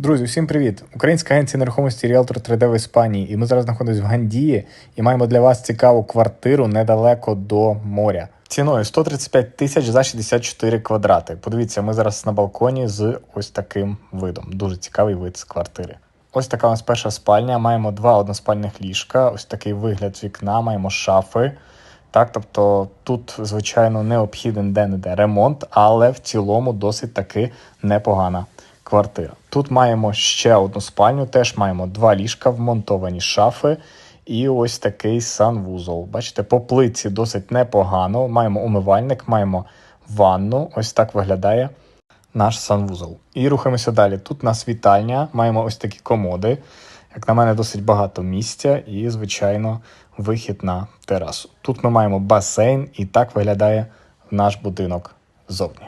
Друзі, всім привіт! Українська агенція нерухомості Realtor 3D в Іспанії. І ми зараз знаходимося в Гандії і маємо для вас цікаву квартиру недалеко до моря. Ціною 135 тисяч за 64 квадрати. Подивіться, ми зараз на балконі з ось таким видом. Дуже цікавий вид з квартири. Ось така у нас перша спальня. Маємо два односпальних ліжка, ось такий вигляд з вікна, маємо шафи. Так, тобто тут, звичайно, необхіден де-не-де ремонт, але в цілому досить таки непогана квартира. Тут маємо ще одну спальню, теж маємо два ліжка, вмонтовані шафи і ось такий санвузол. Бачите, по плитці досить непогано. Маємо умивальник, маємо ванну. Ось так виглядає наш санвузол. І рухаємося далі. Тут у нас вітальня, маємо ось такі комоди. Як на мене, досить багато місця і, звичайно, вихід на терасу. Тут ми маємо басейн, і так виглядає наш будинок ззовні.